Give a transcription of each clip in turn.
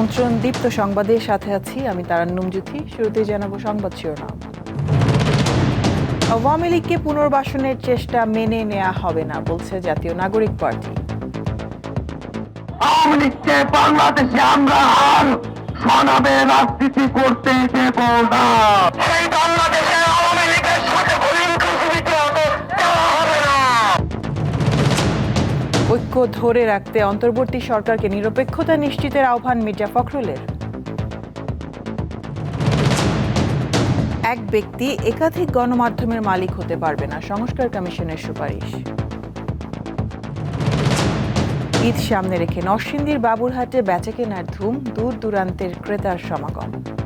আমন্ত্রণ দীপ্ত সংবাদের সাথে আছি আমি তারান্নুম জ্যোতি শুরুতেই জানাব সংবাদ শিরোনাম। আওয়ামী লীগকে পুনর্বাসনের চেষ্টা মেনে নেওয়া হবে না, বলছে জাতীয় নাগরিক পার্টি। আওয়ামী লীগকে বাংলাদেশে আমরা আর সনাবে রাজনীতি করতে দেব না। ধরে রাখতে অন্তর্বর্তী সরকারকে নিরপেক্ষতা নিশ্চিতের আহ্বান মির্জা ফখরুলের। এক ব্যক্তি একাধিক গণমাধ্যমের মালিক হতে পারবে না, সংস্কার কমিশনের সুপারিশ। ঈদ সামনে রেখে নরসিংদীর বাবুরহাটে বেচা কেনার ধুম, দূর দূরান্তের ক্রেতার সমাগম।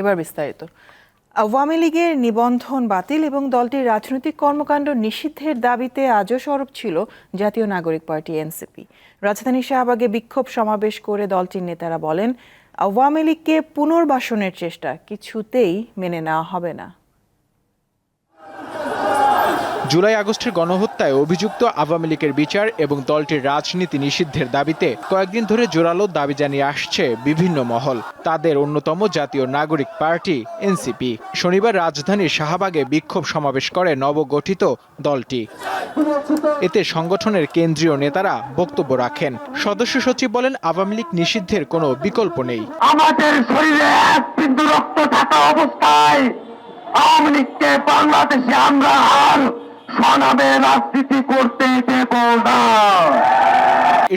এবার বিস্তারিত। আওয়ামী লীগের নিবন্ধন বাতিল এবং দলটির রাজনৈতিক কর্মকাণ্ড নিষিদ্ধের দাবিতে আজও সরব ছিল জাতীয় নাগরিক পার্টি এনসিপি। রাজধানী শাহবাগে বিক্ষোভ সমাবেশ করে দলটির নেতারা বলেন, আওয়ামী লীগকে পুনর্বাসনের চেষ্টা কিছুতেই মেনে নেওয়া হবে না। জুলাই আগস্টের গণহত্যায় অভিযুক্ত আওয়ামী লীগের বিচার এবং দলটির রাজনীতি নিষিদ্ধের দাবিতে কয়েকদিন ধরে জোরালো দাবি জানিয়ে আসছে বিভিন্ন মহল। তাদের অন্যতম জাতীয় নাগরিক পার্টি, এনসিপি। শনিবার রাজধানীর শাহবাগে বিক্ষোভ সমাবেশ করে নবগঠিত দলটি। এতে সংগঠনের কেন্দ্রীয় নেতারা বক্তব্য রাখেন। সদস্য সচিব বলেন, আওয়ামী লীগ নিষিদ্ধের কোনো বিকল্প নেই। আমাদের শরীরে রক্ত থাকা অবস্থায় আওয়ামী লীগকে বাংলাদেশে আমরা সনাবে রাজনীতি করতে দেব না।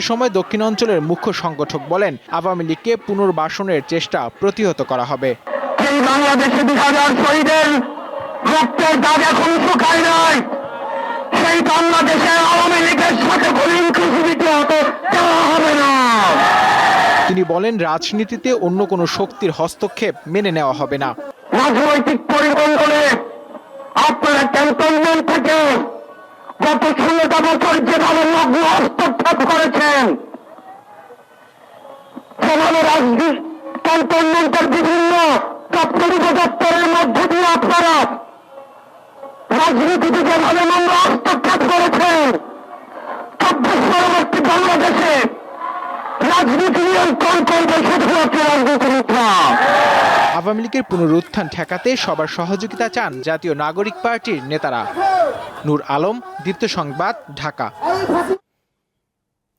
এ সময় দক্ষিণাঞ্চলের মুখ্য সংগঠক বলেন আওয়ামী লীগকে পুনর্বাসনের চেষ্টা প্রতিহত করা হবে। সেই বাংলাদেশে দুই হাজার শহীদের রক্তের দাগ এখন শুকায় নাই। সেই বাংলাদেশে আওয়ামী লীগের সাথে কোনো ইনক্লুসিভিটি হতে দেওয়া হবে না। তিনি বলেন রাজনীতিতে অন্য কোনো শক্তির হস্তক্ষেপ মেনে নেওয়া হবে না। রাজনৈতিক পরিবর্তনে আপনারা ক্যান্টনমেন্ট থেকে গত ষোলোটা বছর যেভাবে লগ্ন হস্তক্ষেপ করেছেন। সেভাবে রাজনীতি ক্যান্টনমেন্টের বিভিন্ন দপ্তর উপদপ্তরের মধ্যে দিয়ে আপনারা রাজনীতিতে যেভাবে নোংরা হস্তক্ষেপ করেছেন চব্বিশ পরবর্তী বাংলাদেশে রাজনীতি করবে আওয়ামী লীগের পুনরুত্থান ঠেকাতে সবার সহযোগিতা চান জাতীয় নাগরিক পার্টির নেতারা। নূর আলম দীপ্ত সংবাদ ঢাকা।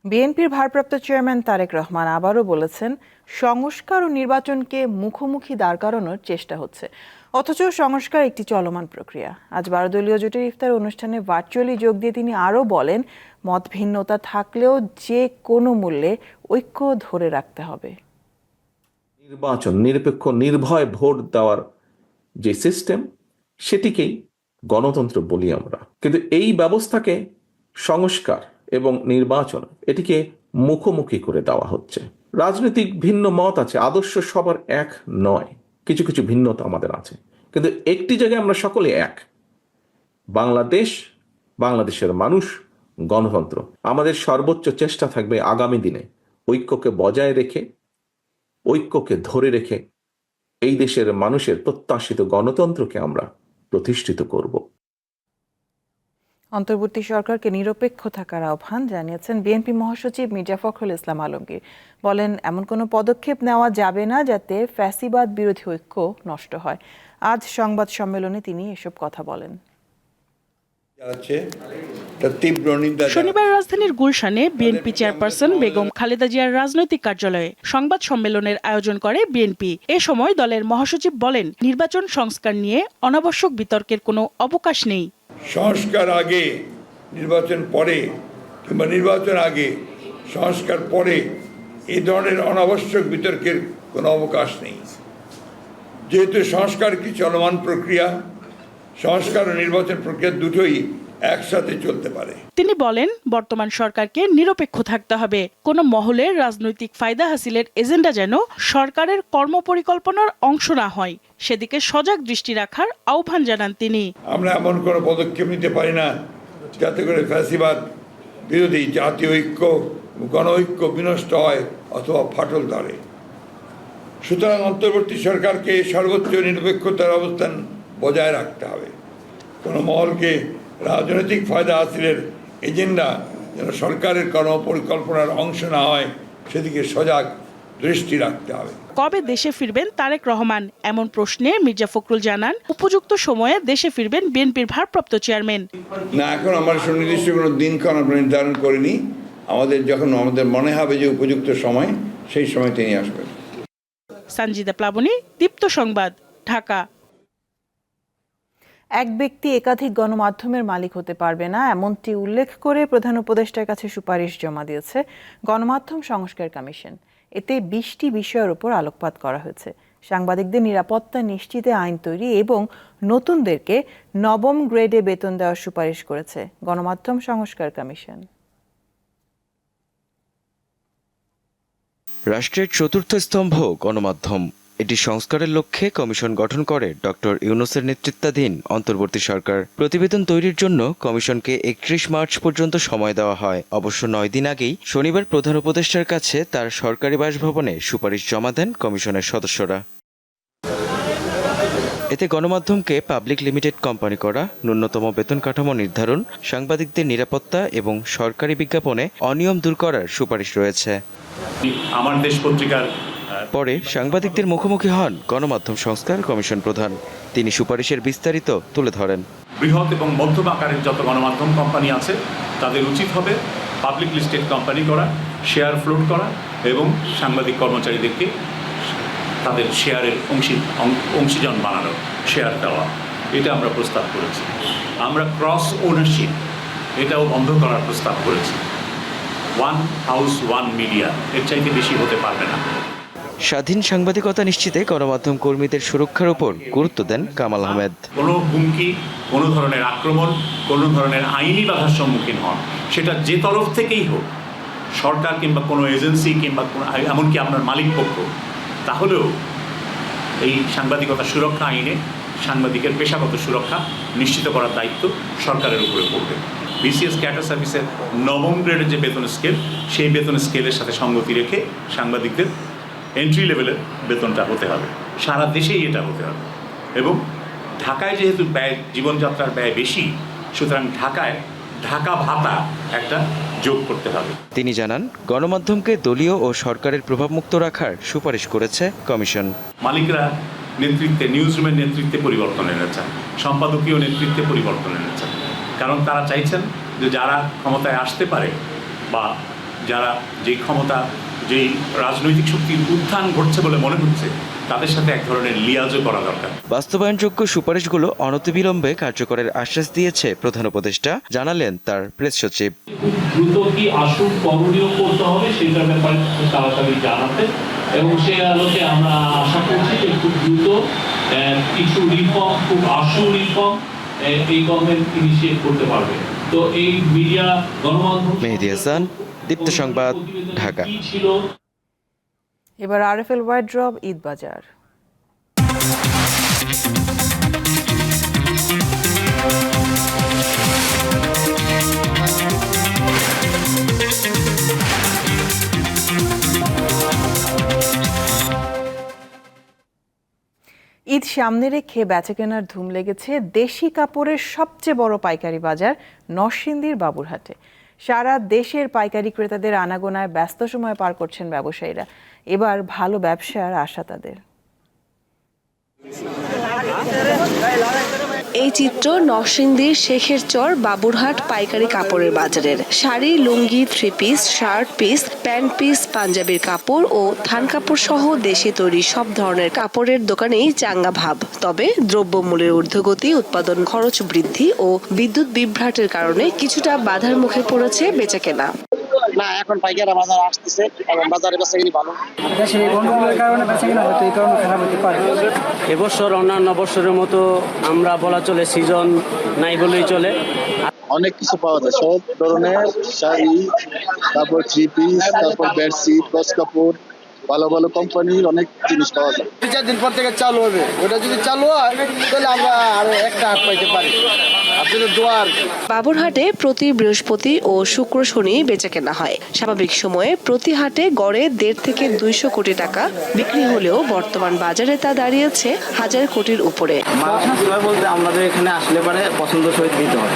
বিএনপির ভারপ্রাপ্ত চেয়ারম্যান তারেক রহমান আবারও বলেছেন সংস্কার ও নির্বাচনকে মুখোমুখি দাঁড় করানোর চেষ্টা হচ্ছে। অথচ সংস্কার একটি চলমান প্রক্রিয়া। আজ বারো দলীয় জোটের ইফতার অনুষ্ঠানে ভার্চুয়ালি যোগ দিয়ে তিনি আরও বলেন মত ভিন্নতা থাকলেও যে কোনো মূল্যে ঐক্য ধরে রাখতে হবে। নির্বাচন, নিরপেক্ষ, নির্ভয় ভোট দেওয়ার যে সিস্টেম, সেটিকেই গণতন্ত্র বলি আমরা। কিন্তু এই ব্যবস্থাকে সংস্কার এবং নির্বাচন, এটিকে মুখোমুখি করে দেওয়া হচ্ছে। রাজনৈতিক ভিন্ন মত আছে, আদর্শ সবার এক নয়। কিছু কিছু ভিন্নতা আমাদের আছে। কিন্তু একটি জায়গায় আমরা সকলে এক। বাংলাদেশ, বাংলাদেশের মানুষ গণতন্ত্র। আমাদের সর্বোচ্চ চেষ্টা থাকবে আগামী দিনে ঐক্যকে বজায় রেখে ঐক্যকে ধরে রেখে এই দেশের মানুষের প্রত্যাশিত গণতন্ত্রকে আমরা প্রতিষ্ঠিত করব। অন্তর্বর্তী সরকারকে নিরপেক্ষ থাকার আহ্বান জানিয়েছেন বিএনপি মহাসচিব মির্জা ফখরুল ইসলাম আলমগীর। বলেন এমন কোনো পদক্ষেপ নেওয়া যাবে না যাতে ফ্যাসিবাদ বিরোধী ঐক্য নষ্ট হয়। আজ সংবাদ সম্মেলনে তিনি এসব কথা বলেন। শনিবার রাজধানীর গুলশানে বিএনপি চেয়ারপারসন বেগম খালেদা জিয়ার রাজনৈতিক কার্যালয়ে সংবাদ সম্মেলনের আয়োজন করে বিএনপি। এ সময় দলের মহাসচিব বলেন নির্বাচন সংস্কার নিয়ে অনাবশ্যক বিতর্কের কোনো অবকাশ নেই। সংস্কার আগে নির্বাচন পরে কিংবা নির্বাচন আগে সংস্কার পরে এ ধরনের অনাবশ্যক বিতর্কের কোনো অবকাশ নেই। যেহেতু সংস্কার কি চলমান প্রক্রিয়া সংস্কার ও নির্বাচন প্রক্রিয়া দুটোই একসাথে চলতে পারে। তিনি বলেন বর্তমান সরকারকে নিরপেক্ষ থাকতে হবে। কোনো মহলের রাজনৈতিক ফায়দা হাসিলের এজেন্ডা যেন সরকারের কর্মপরিকল্পনার অংশ না হয়। সেদিকে সজাগ দৃষ্টি রাখার আহ্বান জানান তিনি। আমরা এমন কোনো পদক্ষেপ নিতে পারি না যাতে করে ফ্যাসিবাদ বিরোধী জাতীয় ঐক্য গণ ঐক্য বিনষ্ট হয় অথবা ফাটল ধরে। সুতরাং অন্তর্বর্তী সরকারকে সর্বোচ্চ নিরপেক্ষতার অবস্থান বজায় রাখতে হবে। কোনো মহলকে রাজনৈতিক ফায়দা হাসিলের এজেন্ডা যেন সরকারের কর্মপরিকল্পনার অংশ না হয় সেদিকে সজাগ দৃষ্টি রাখতে হবে। কবে দেশে ফিরবেন তারেক রহমান? এমন প্রশ্নে মির্জা ফখরুল জানান উপযুক্ত সময়ে দেশে ফিরবেন বিএনপির ভারপ্রাপ্ত চেয়ারম্যান। না এখন আমরা সুনির্দিষ্ট কোনো দিনক্ষণ আমরা নির্ধারণ করিনি। আমাদের যখন আমাদের মনে হবে যে উপযুক্ত সময় সেই সময় তিনি আসবেন। সঞ্জিদা প্লাবনী দীপ্ত সংবাদ ঢাকা। এক ব্যক্তি একাধিক গণমাধ্যমের মালিক হতে পারবে না, এমনটি উল্লেখ করে প্রধান উপদেষ্টার কাছে সুপারিশ জমা দিয়েছে গণমাধ্যম সংস্কার কমিশন। এতে বিশটি বিষয়ের উপর আলোকপাত করা হয়েছে। সাংবাদিকদের নিরাপত্তা নিশ্চিতে আইন তৈরি এবং নতুনদেরকে নবম গ্রেডে বেতন দেওয়ার সুপারিশ করেছে গণমাধ্যম সংস্কার কমিশন। রাষ্ট্রের চতুর্থ স্তম্ভ গণমাধ্যম। এটি সংস্কারের লক্ষ্যে কমিশন গঠন করে। ডক্টর ইউনুসের নেতৃত্বাধীন অন্তর্বর্তী সরকার। প্রতিবেদন তৈরির জন্য কমিশনকে একত্রিশ মার্চ পর্যন্ত সময় দেওয়া হয়। অবশ্য নয় দিন আগেই শনিবার প্রধান উপদেষ্টার কাছে তার সরকারি বাসভবনে সুপারিশ জমা দেন কমিশনের সদস্যরা। এতে গণমাধ্যমকে পাবলিক লিমিটেড কোম্পানি করা, ন্যূনতম বেতন কাঠামো নির্ধারণ, সাংবাদিকদের নিরাপত্তা এবং সরকারি বিজ্ঞাপনে অনিয়ম দূর করার সুপারিশ রয়েছে। আমার দেশ পত্রিকার পরে সাংবাদিকদের মুখোমুখি হন গণমাধ্যম সংস্কার কমিশন প্রধান। তিনি সুপারিশের বিস্তারিত তুলে ধরেন। বৃহৎ এবং মধ্যম আকারের যত গণমাধ্যম কোম্পানি আছে, তাদের উচিত হবে পাবলিক লিস্টেড কোম্পানি করা শেয়ার ফ্লোট করা এবং সাংবাদিক কর্মচারীদেরকে তাদের শেয়ারের অংশী অংশীজন বানানো শেয়ার দেওয়া। এটা আমরা প্রস্তাব করেছি। আমরা ক্রস ওনারশিপ এটাও বন্ধ করার প্রস্তাব করেছি। ওয়ান হাউস ওয়ান মিডিয়া এর চাইতে বেশি হতে পারবে না। স্বাধীন সাংবাদিকতা নিশ্চিতে গণমাধ্যম কর্মীদের সুরক্ষার উপর গুরুত্ব দেন কামাল আহমেদ। কোনো হুমকি, কোনো ধরনের আক্রমণ, কোনো ধরনের আইনি বাধার সম্মুখীন হন। সেটা যে তরফ থেকেই হোক, সরকার কিংবা কোনো এজেন্সি কিংবা কোনো এমনকি আপনার মালিক পক্ষ, তাহলেও এই সাংবাদিকতা সুরক্ষা আইনে সাংবাদিকের পেশাগত সুরক্ষা নিশ্চিত করার দায়িত্ব সরকারের উপরে পড়বে। বিসিএস ক্যাডার সার্ভিসের নবম গ্রেডের যে বেতন স্কেল, সেই বেতন স্কেলের সাথে সঙ্গতি রেখে সাংবাদিকদের এন্ট্রি লেভেলের বেতনটা হতে হবে। সারা দেশেই এটা হতে হবে। এবং ঢাকায় যেহেতু ব্যয় জীবনযাত্রার ব্যয় বেশি সুতরাং ঢাকায় ঢাকা ভাতা একটা যোগ করতে হবে। তিনি জানান গণমাধ্যমকে দলীয় ও সরকারের প্রভাবমুক্ত রাখার সুপারিশ করেছে কমিশন। মালিকরা নেতৃত্বে নিউজ রুমের নেতৃত্বে পরিবর্তন এনেছেন। সম্পাদকীয় নেতৃত্বে পরিবর্তন এনেছেন। কারণ তারা চাইছেন যে যারা ক্ষমতায় আসতে পারে বা যারা যেই ক্ষমতা যেই রাজনৈতিক শক্তির উত্থান ঘটছে বলে মনে হচ্ছে তাদের সাথে এক ধরনের লিয়াজও করা দরকার। বাস্তবায়নযোগ্য সুপারিশগুলো অনতিবিলম্বে কার্যকরের আশ্বাস দিয়েছে প্রধান উপদেষ্টা জানালেন তার প্রেস সচিব। দ্রুত কি আসুন করণীয় করতে হবে সেটার ব্যাপারে তাড়াতাড়ি জানাতে এবং সেই আলোকে আমরা আশা করছি যে খুব দ্রুত কিছু রিফর্ম খুব আশু রিফর্ম এই গভর্নমেন্ট ইনিশিয়েট করতে পারবে। তো এই মিডিয়া গণমাধ্যম মেহেদী হাসান, দীপ্ত সংবাদ, ঢাকা। এবার আরএফএল ওয়াইড ড্রপ ঈদ বাজার ঈদ সামনে রেখে বেচাকেনার ধুম লেগেছে দেশি কাপড়ের সবচেয়ে বড় পাইকারি বাজার নরসিংদীর বাবুরহাটে সারা দেশের পাইকারি ক্রেতাদের আনাগোনায় ব্যস্ত সময় পার করছেন ব্যবসায়ীরা। এবার ভালো ব্যবসার আশা তাদের। এই চিত্র নরসিংদীর শেখের চর বাবুরহাট পাইকারি কাপড়ের বাজারের। Sari, lungi three piece shirt piece, pant piece, পাঞ্জাবির কাপড় ও থান কাপড় সহ দেশে তৈরি সব ধরনের কাপড়ের দোকানেই চাঙ্গা ভাব। তবে দ্রব্যমূল্যের ঊর্ধ্বগতি, উৎপাদন খরচ বৃদ্ধি ও বিদ্যুৎ বিভ্রাটের কারণে কিছুটা বাধার মুখে পড়েছে বেচাকেনা। না এখন পাইকারা বাজার আসতেছে এবং বাজারে বেচা কিনি ভালো দেশে গন্ডগোলের কারণে বেঁচে কিনা হয়তো এই কারণে খারাপ হতে পারে। এবছর অন্যান্য বছরের মতো আমরা বলা চলে সিজন নাই বলেই চলে। অনেক কিছু পাওয়া যায় সব ধরনের শাড়ি তারপর থ্রি পিস তারপর বেডশিট গস কাপড় ভালো ভালো কোম্পানির অনেক জিনিস পাওয়া যায়। দুই চার দিন পর থেকে চালু হবে। ওটা যদি চালু হয় তাহলে আমরা আরও একটা হাট পাইতে পারি। বাবুরহাটে প্রতি বৃহস্পতি ও শুক্র শনি বেচা কেনা হয়। স্বাভাবিক সময়ে প্রতি হাটে গড়ে দেড় থেকে দুইশো কোটি টাকা বিক্রি হলেও বর্তমান বাজারে তা দাঁড়িয়েছে হাজার কোটির উপরে। বলতে আমাদের এখানে আসলে পারে পছন্দ সহিত দিতে হয়।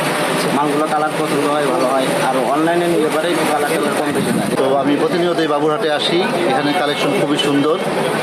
মালগুলো কালার পছন্দ হয় ভালো হয়। আর অনলাইনে নিলে পারে কালার কম বেশি তো আমি প্রতিনিয়ত বাবুরহাটে আসি। এখানে কালেকশন খুবই সুন্দর।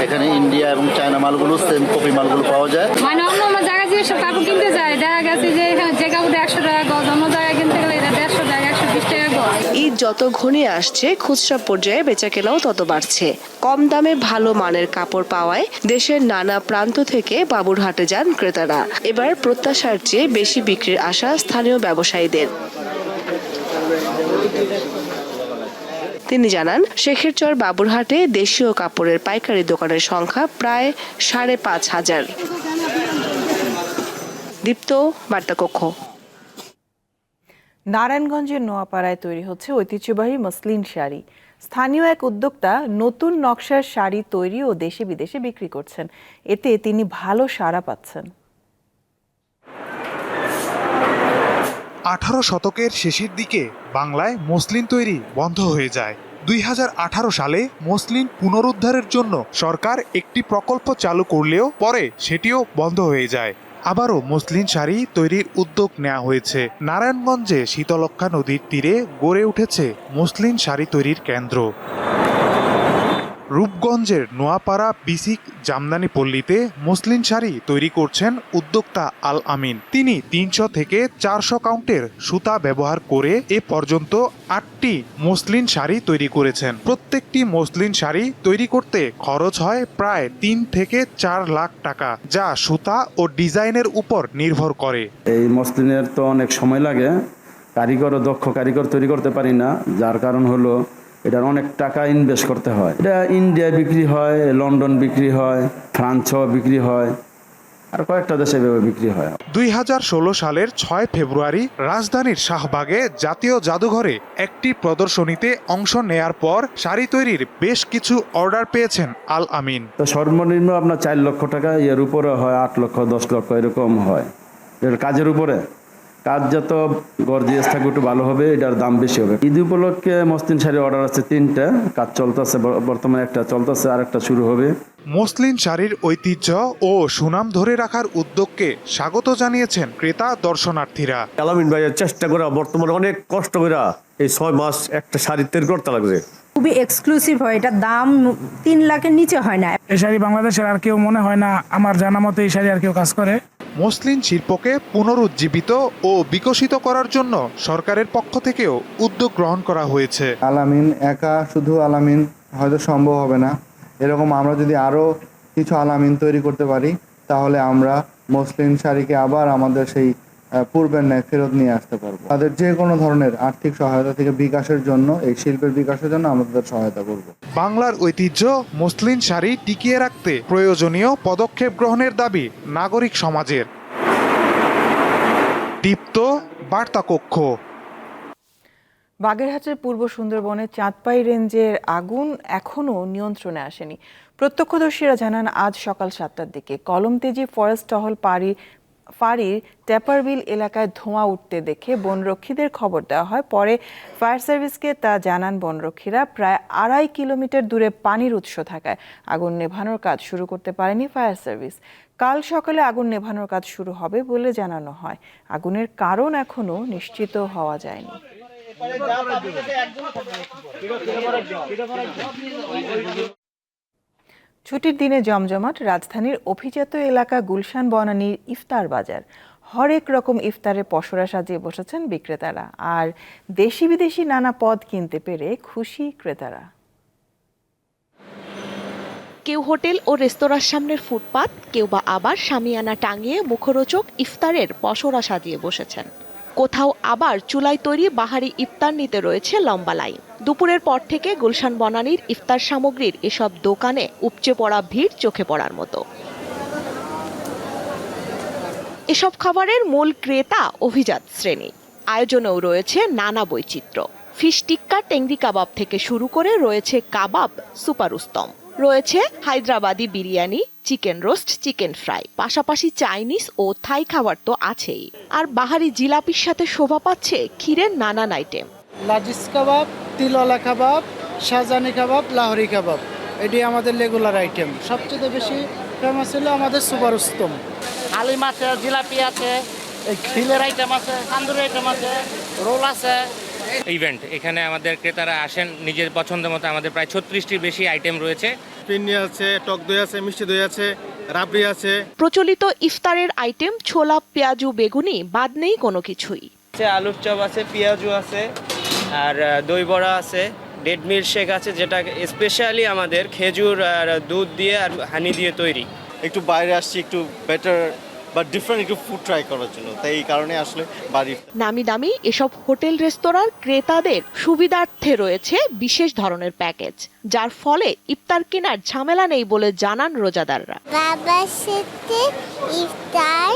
এখানে ইন্ডিয়া এবং চায়না মালগুলো সেম কপি মালগুলো পাওয়া যায়। মানে অন্য অন্য জায়গায় যে সব কাপড় কিনতে যায় দেখা গেছে যে এখানে যে কাপড়টা একশো টাকা গজ অন্য জায়গায় কিনতে গেলে এটা দেড়শো টাকা একশো বিশ টাকা গজ। ঈদ যত ঘনিয়ে আসছে খুচরা পর্যায়ে বেচা কেনাও তত বাড়ছে। কম দামে ভালো মানের কাপড় পাওয়ায় দেশের নানা প্রান্ত থেকে বাবুরহাটে যান ক্রেতারা। এবার প্রত্যাশার চেয়ে বেশি বিক্রির আশা স্থানীয় ব্যবসায়ীদের। তিনি জানান শেখেরচর বাবুরহাটে দেশীয় কাপড়ের পাইকারি দোকানের সংখ্যা প্রায় সাড়ে পাঁচ হাজার। দীপ্ত, বার্তাকক্ষ। নারায়ণগঞ্জের নোয়াপাড়ায় তৈরি হচ্ছে ঐতিহ্যবাহী মসলিন শাড়ি। স্থানীয় এক উদ্যোক্তা নতুন নকশার শাড়ি তৈরি ও দেশে বিদেশে বিক্রি করছেন। এতে তিনি ভালো সাড়া পাচ্ছেন। আঠারো শতকের শেষের দিকে বাংলায় মসলিন তৈরি বন্ধ হয়ে যায়। দুই হাজার আঠারো সালে মসলিন পুনরুদ্ধারের জন্য সরকার একটি প্রকল্প চালু করলেও পরে সেটিও বন্ধ হয়ে যায়। আবারও মসলিন শাড়ি তৈরির উদ্যোগ নেওয়া হয়েছে। নারায়ণগঞ্জে শীতলক্ষা নদীর তীরে গড়ে উঠেছে মসলিন শাড়ি তৈরির কেন্দ্র। রূপগঞ্জের নোয়াপাড়া, বিসিক, জামদানি পল্লীতে মসলিন শাড়ি তৈরি করছেন উদ্যোক্তা আল আমিন। তিনি তিনশো থেকে চারশো কাউন্টের সুতা ব্যবহার করে এ পর্যন্ত আটটি মসলিন শাড়ি তৈরি করেছেন। প্রত্যেকটি মসলিন শাড়ি তৈরি করতে খরচ হয় প্রায় তিন থেকে চার লাখ টাকা, যা সুতা ও ডিজাইনের উপর নির্ভর করে। এই মসলিনের তো অনেক সময় লাগে, কারিগর ও দক্ষ কারিগর তৈরি করতে পারি না, যার কারণ হলো এটার অনেক টাকা ইনভেস্ট করতে হয়। এটা ইন্ডিয়ায় বিক্রি হয় লন্ডন বিক্রি হয় ফ্রান্সও বিক্রি হয় আর কয়েকটা দেশে বিক্রি হয়। দুই হাজার ষোলো সালের ছয় ফেব্রুয়ারি রাজধানীর শাহবাগে জাতীয় জাদুঘরে একটি প্রদর্শনীতে অংশ নেয়ার পর শাড়ি তৈরির বেশ কিছু অর্ডার পেয়েছেন আল আমিন। সর্বনিম্ন আপনার চার লক্ষ টাকা এর উপরে হয় আট লক্ষ দশ লক্ষ এরকম হয়। এর কাজের উপরে। কাজ যত গর্জিয়াস থাকবে একটু ভালো হবে এটার দাম বেশি হবে। ঈদ উপলক্ষে মসলিন শাড়ি অর্ডার আছে তিনটা কাজ চলতেছে বর্তমানে একটা চলতেছে আর একটা শুরু হবে। মসলিন শাড়ির ঐতিহ্য ও সুনাম ধরে রাখার উদ্যোগকে স্বাগত জানিয়েছেন ক্রেতা দর্শনার্থীরা। আলামিন ভাইয়ের চেষ্টা করা বর্তমানে অনেক কষ্ট করে এই ছয় মাস একটা শাড়ি তৈরি করতে লাগছে। খুবই এক্সক্লুসিভ হয় এটা দাম তিন লাখের নিচে হয় না। এই শাড়ি বাংলাদেশের আর কেউ মনে হয় না আমার জানা মতো এই শাড়ি আর কেউ কাজ করে। মসলিন শিল্পকে পুনরুজ্জীবিত ও বিকশিত করার জন্য সরকারের পক্ষ থেকেও উদ্যোগ গ্রহণ করা হয়েছে। আলামিন একা শুধু আলামিন হয়তো সম্ভব হবে না। এরকম আমরা যদি আরও কিছু আলামিন তৈরি করতে পারি, তাহলে আমরা মুসলিম শাড়িকে আবার আমাদের সেই পূর্বের ন্যায় ফেরত নিয়ে আসতে পারব। তাদের যে কোনো ধরনের আর্থিক সহায়তা থেকে বিকাশের জন্য এই শিল্পের বিকাশের জন্য আমরা তাদের সহায়তা করব। বাংলার ঐতিহ্য মসলিন শাড়ি টিকিয়ে রাখতে প্রয়োজনীয় পদক্ষেপ গ্রহণের দাবি নাগরিক সমাজের। দীপ্ত বার্তা কক্ষ। বাগেরহাটের পূর্ব সুন্দরবনে চাঁদপাই রেঞ্জের আগুন এখনও নিয়ন্ত্রণে আসেনি। প্রত্যক্ষদর্শীরা জানান আজ সকাল সাতটার দিকে কলমতেজি ফরেস্ট টহল পাড়ি ফাঁড়ির ট্যাপারবিল এলাকায় ধোঁয়া উঠতে দেখে বনরক্ষীদের খবর দেওয়া হয়। পরে ফায়ার সার্ভিসকে তা জানান বনরক্ষীরা। প্রায় আড়াই কিলোমিটার দূরে পানির উৎস থাকায় আগুন নেভানোর কাজ শুরু করতে পারেনি ফায়ার সার্ভিস। কাল সকালে আগুন নেভানোর কাজ শুরু হবে বলে জানানো হয়। আগুনের কারণ এখনও নিশ্চিত হওয়া যায়নি। ছুটির দিনে জমজমাট রাজধানীর অভিজাত এলাকা গুলশান বনানীর ইফতার বাজার। হরেক রকম ইফতারে পসরা সাজিয়ে বসেছেন বিক্রেতারা আর দেশি বিদেশি নানা পদ কিনতে পেরে খুশি ক্রেতারা। কেউ হোটেল ও রেস্তোরাঁর সামনের ফুটপাত, কেউ বা আবার সামিয়ানা টাঙিয়ে মুখরোচক ইফতারের পসরা সাজিয়ে বসেছেন। কোথাও আবার চুলায় তৈরি বাহারি ইফতার নিতে রয়েছে লম্বা লাইন। দুপুরের পর থেকে গুলশান বনানীর ইফতার সামগ্রীর এসব দোকানে উপচে পড়া ভিড় চোখে পড়ার মতো। এসব খাবারের মূল ক্রেতা অভিজাত শ্রেণি। আয়োজনেও রয়েছে নানা বৈচিত্র্য। ফিশ টিক্কা, টেংরি কাবাব থেকে শুরু করে রয়েছে কাবাব সুপার উস্তম রয়েছে Hyderabadi biryani chicken roast chicken fry. পাশাপাশি চাইনিজ ও থাই খাবার তো আছেই। আর বাহারি জিলাপির সাথে শোভা পাচ্ছে ক্ষীরের নানান আইটেম। লাজিস কাবাব তিলওয়ালা কাবাব শাহজানি কাবাব লাহরি কাবাব। এটি আমাদের রেগুলার আইটেম। সবচেয়ে বেশি ফেমাস হলো আমাদের সুপার উস্তম আলিম আছে জিলাপি আছে এই খিলের আইটেম আছে তান্দুরি আইটেম আছে রোল আছে। ইভেন্ট। এখানে আমাদের ক্রেতারা আসেন নিজের পছন্দ মতো আমাদের প্রায় ছত্রিশটির বেশি আইটেম রয়েছে। পিন্নি আছে টক দই আছে মিষ্টি দই আছে রাবড়ি আছে। প্রচলিত ইফতারের আইটেম ছোলা পেঁয়াজু বেগুনি বাদ নেই কোনো কিছুই। আলুর চপ আছে পেঁয়াজু আছে আর দই বড়া আছে ডেড মিল্ক শেক আছে যেটা স্পেশালি আমাদের খেজুর আর দুধ দিয়ে আর হানি দিয়ে তৈরি। একটু বাইরে আসছি একটু বেটার বা ডিফারেন্ট একটু ফুড ট্রাই করার জন্য। তাই এই কারণে আসলে বাড়ির নামি দামি এসব হোটেল রেস্তোরাঁর ক্রেতাদের সুবিধার্থে রয়েছে বিশেষ ধরনের প্যাকেজ যার ফলে ইফতার কেনার ঝামেলা নেই বলে জানান রোজাদাররা। বাবার সাথে ইফতার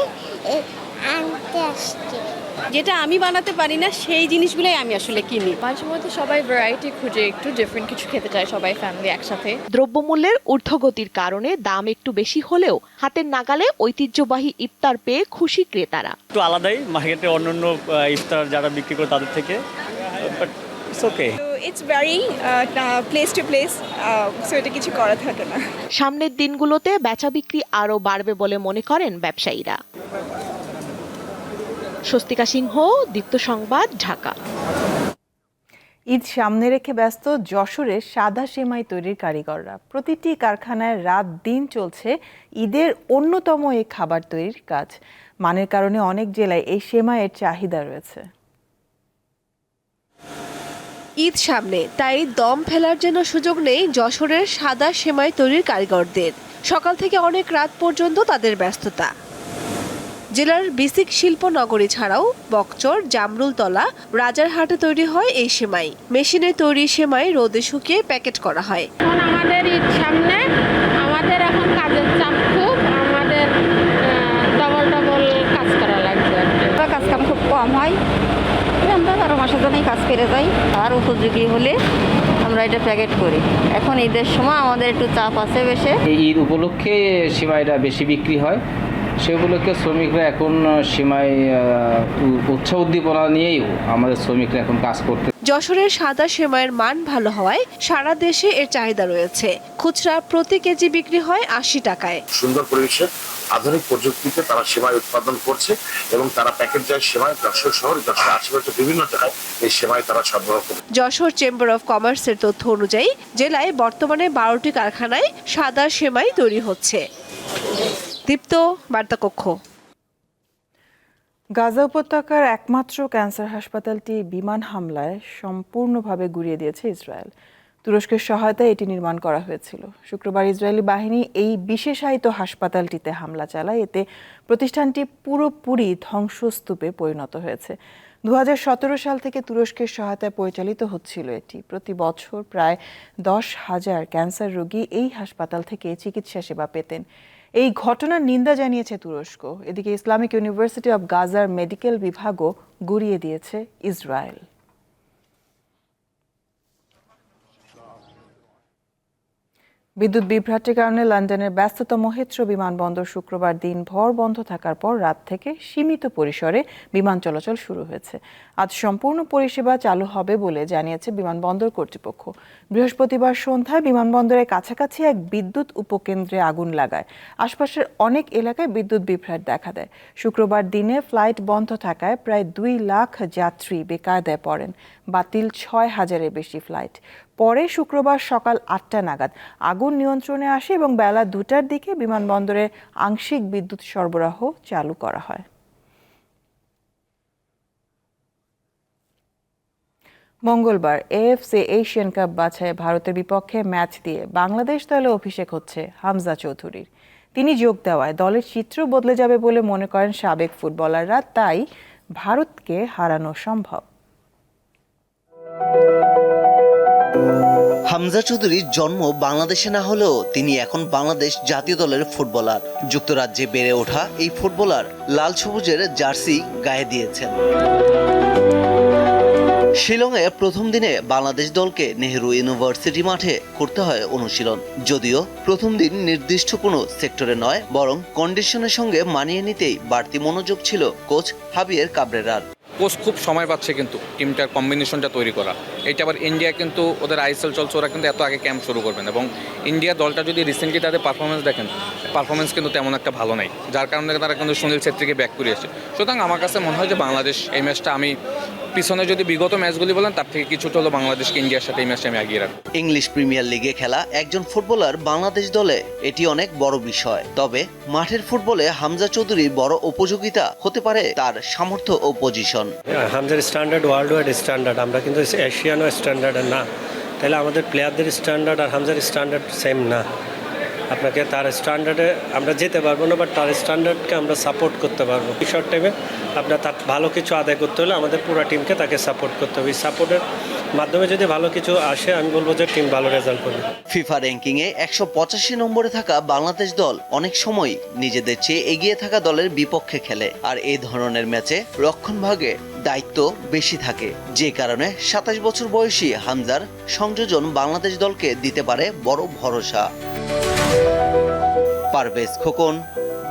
আনতে আসছে। যেটা আমি বানাতে পারি না সেই জিনিসগুলোই আমি আসলে কিনি। মাঝে মধ্যে সবাই ভ্যারাইটি খুঁজে একটু ডিফারেন্ট কিছু খেতে চায় সবাই ফ্যামিলি একসাথে। দ্রব্যমূল্যের ঊর্ধ্বগতির কারণে দাম একটু বেশি হলেও হাতের নাগালে ঐতিহ্যবাহী ইফতার পেয়ে খুশি ক্রেতারা। একটু আলাদাই মার্কেটে অন্যান্য ইফতার যারা বিক্রি করে তাদের থেকে but it's okay it's vary place to place so এটা কিছু করা থাকে না। সামনের দিনগুলোতে বেচা বিক্রি আরও বাড়বে বলে মনে করেন ব্যবসায়ীরা। স্বস্তিকা সিংহ দীপ্ত সংবাদ ঢাকা। ঈদ সামনে রেখে ব্যস্ত যশোরে সাদা সেমাই তৈরির কারিগররা। প্রতিটি কারখানায় রাত দিন চলছে ঈদের অন্যতম এই খাবার তৈরির কাজ। মানের কারণে অনেক জেলায় এই সেমাইয়ের চাহিদা রয়েছে। ঈদ সামনে তাই দম ফেলার জন্য সুযোগ নেই যশোরের সাদা সেমাই তৈরির কারিগরদের। সকাল থেকে অনেক রাত পর্যন্ত তাদের ব্যস্ততা। জেলার বিসিক শিল্প নগরী ছাড়াও বকচর জামরুলতলা রাজারহাটে তৈরি হয় এই সেমাই। মেশিনে তৈরি সেমাই রোদে শুকিয়ে প্যাকেট করা হয়। এখন আমাদের ঈদ সামনে। আমাদের এখন কাজের চাপ খুব। আমাদের ডবল ডবল কাজ করা লাগবে কাজ কাম খুব কম হয়। আমরা বারো মাসের জন্যই কাজ করে যাই। আর উপযোগী হলে আমরা এটা প্যাকেট করি। এখন ঈদের সময় আমাদের একটু চাপ আছে বেশি। এই ঈদ উপলক্ষে সেমাইটা বেশি বিক্রি হয়। সে উপলক্ষে শ্রমিকরা এখন সীমায় উৎসাহ উদ্দীপনা নিয়েই আমাদের শ্রমিকরা এখন কাজ করতে যশোরের সাদা সেমাইয়ের মান ভালো হওয়ায় সারা দেশে এর চাহিদা রয়েছে। খুচরা প্রতি কেজি বিক্রি হয় আশি টাকায়। সুন্দর পরিবেশে আধুনিক প্রযুক্তিতে তারা সেমাই উৎপাদন করছে এবং তারা প্যাকেট যায় সেমাই যশোর শহর যশোর আশেপাশে বিভিন্ন জায়গায় এই সেমাই তারা সরবরাহ করে। যশোর চেম্বার অফ কমার্সের তথ্য অনুযায়ী জেলায় বর্তমানে বারোটি কারখানায় সাদা সেমাই তৈরি হচ্ছে। দীপ্ত বার্তাকক্ষ। গাজা উপত্যকার একমাত্র ক্যান্সার হাসপাতালটি বিমান হামলায় সম্পূর্ণভাবে গুড়িয়ে দিয়েছে ইসরায়েল। তুরস্কের সহায়তায় এটি নির্মাণ করা হয়েছিল। শুক্রবার ইসরায়েলি বাহিনী এই বিশেষায়িত হাসপাতালটিতে হামলা চালায়। এতে প্রতিষ্ঠানটি পুরোপুরি ধ্বংসস্তূপে পরিণত হয়েছে। দু হাজার সতেরো সাল থেকে তুরস্কের সহায়তায় পরিচালিত হচ্ছিল এটি। প্রতি বছর প্রায় দশ হাজার ক্যান্সার রোগী এই হাসপাতাল থেকে চিকিৎসা সেবা পেতেন। এই ঘটনার নিন্দা জানিয়েছে তুরস্ক। এদিকে ইসলামিক ইউনিভার্সিটি অব গাজার মেডিকেল বিভাগও গুড়িয়ে দিয়েছে ইসরায়েল। বিদ্যুৎ বিভ্রাটের কারণে লন্ডনের ব্যস্ততম হেথ্রো বিমানবন্দর শুক্রবার দিনভর বন্ধ থাকার পর রাত থেকে সীমিত পরিসরে বিমান চলাচল শুরু হয়েছে। আজ সম্পূর্ণ পরিষেবা চালু হবে বলে জানিয়েছে বিমানবন্দর কর্তৃপক্ষ। বৃহস্পতিবার সন্ধ্যায় বিমানবন্দরের কাছাকাছি এক বিদ্যুৎ উপকেন্দ্রে আগুন লাগায়। আশপাশের অনেক এলাকায় বিদ্যুৎ বিভ্রাট দেখা দেয়। শুক্রবার দিনে ফ্লাইট বন্ধ থাকায় প্রায় দুই লাখ যাত্রী বেকায়দায় পড়েন। বাতিল ছয় হাজারের বেশি ফ্লাইট। পরে শুক্রবার সকাল আটটা নাগাদ আগুন নিয়ন্ত্রণে আসে এবং বেলা দুটার দিকে বিমানবন্দরে আংশিক বিদ্যুৎ সরবরাহ চালু করা হয়। মঙ্গলবার এএফসি এশিয়ান কাপ বাছায় ভারতের বিপক্ষে ম্যাচ দিয়ে বাংলাদেশ দলে অভিষেক হচ্ছে হামজা চৌধুরীর। তিনি যোগ দেওয়ায় দলের চিত্র বদলে যাবে বলে মনে করেন সাবেক ফুটবলাররা, তাই ভারতকে হারানো সম্ভব। হামজা চৌধুরীর জন্ম বাংলাদেশে না হলেও তিনি এখন বাংলাদেশ জাতীয় দলের ফুটবলার। যুক্তরাজ্যে বেড়ে ওঠা এই ফুটবলার লাল সবুজের জার্সি গায়ে দিয়েছেন। শিলংয়ে প্রথম দিনে বাংলাদেশ দলকে নেহেরু ইউনিভার্সিটি মাঠে করতে হয় অনুশীলন। যদিও প্রথম দিন নির্দিষ্ট কোনো সেক্টরে নয়, বরং কন্ডিশনের সঙ্গে মানিয়ে নিতেই বাড়তি মনোযোগ ছিল কোচ হাবিয়ের কাবরেরার। কোচ খুব সময় পাচ্ছে কিন্তু টিমটার কম্বিনেশনটা তৈরি করা। এটা আবার ইন্ডিয়া কিন্তু ওদের আইএসএল চলছে, ওরা কিন্তু এত আগে ক্যাম্প শুরু করবেন এবং ইন্ডিয়া দলটা যদি রিসেন্টলি তাদের পারফরমেন্স দেখেন পারফরমেন্স কিন্তু তেমন একটা ভালো নাই। যার কারণে তারা কিন্তু সুনীল ছেত্রীকে ব্যাক করে এসেছে। সুতরাং আমার কাছে মনে হয় যে বাংলাদেশ এই ম্যাচটা আমি পিছনে যদি বিগত ম্যাচগুলি বলেন, তার থেকে কিছুটা হলো বাংলাদেশকে ইন্ডিয়ার সাথে এই ম্যাচটা আমি এগিয়ে রাখব। ইংলিশ প্রিমিয়ার লিগে খেলা একজন ফুটবলার বাংলাদেশ দলে, এটি অনেক বড় বিষয়। তবে মাঠের ফুটবলে হামজা চৌধুরীর বড় উপযোগিতা হতে পারে তার সামর্থ্য ও পজিশন হামজার স্ট্যান্ডার্ড ওয়ার্ল্ড ওয়াইড স্ট্যান্ডার্ড আমরা কিন্তু এশিয়ানও স্ট্যান্ডার্ড না। তাহলে আমাদের প্লেয়ারদের স্ট্যান্ডার্ড আর হামজার স্ট্যান্ডার্ড সেম না। আপনাকে তার স্ট্যান্ডার্ডে আমরা যেতে পারব না বাট তার স্ট্যান্ডার্ডকে আমরা সাপোর্ট করতে পারব। শর্ট টাইমে আপনার তার ভালো কিছু আদায় করতে হলে আমাদের পুরো টিমকে তাকে সাপোর্ট করতে হবে। এই সাপোর্টের মাধ্যমে যদি ভালো কিছু আসে আমি বলব যে টিম ভালো রেজাল্ট করবে। ফিফা র্যাঙ্কিংয়ে একশো পঁচাশি নম্বরে থাকা বাংলাদেশ দল অনেক সময় নিজেদের চেয়ে এগিয়ে থাকা দলের বিপক্ষে খেলে। আর এই ধরনের ম্যাচে রক্ষণভাগে দায়িত্ব বেশি থাকে। যে কারণে সাতাশ বছর বয়সী হামজার সংযোজন বাংলাদেশ দলকে দিতে পারে বড় ভরসা। পারভেজ খোকন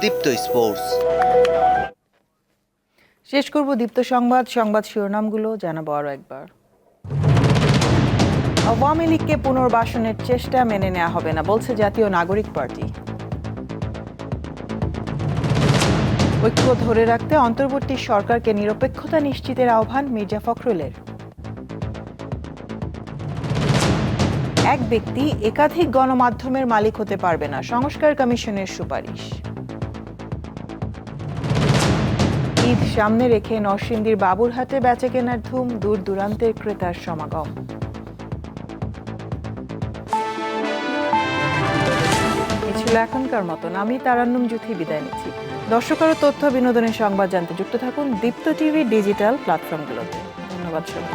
দীপ্ত স্পোর্টস। শেষ করব দীপ্ত সংবাদ। সংবাদ শিরোনামগুলো জানাব আরও একবার। আওয়ামী লীগকে পুনর্বাসনের চেষ্টা মেনে নেওয়া হবে না, বলছে জাতীয় নাগরিক পার্টি। ঐক্য ধরে রাখতে অন্তর্বর্তী সরকারকে নিরপেক্ষতা নিশ্চিতের আহ্বান মির্জা ফখরুলের। এক ব্যক্তি একাধিক গণমাধ্যমের মালিক হতে পারবে না, সংস্কার কমিশনের সুপারিশ। ঈদ সামনে রেখে নরসিংদীর বাবুরহাটে বেচে কেনার ধুম, দূর দূরান্তের ক্রেতার সমাগম। ছিল এখনকার মতন। আমি তারান্নম জুথি বিদায় নিচ্ছি। দর্শক তথ্য বিনোদনের সংবাদ জানতে যুক্ত থাকুন দীপ্ত টিভি ডিজিটাল প্ল্যাটফর্মগুলোতে। ধন্যবাদ সবাই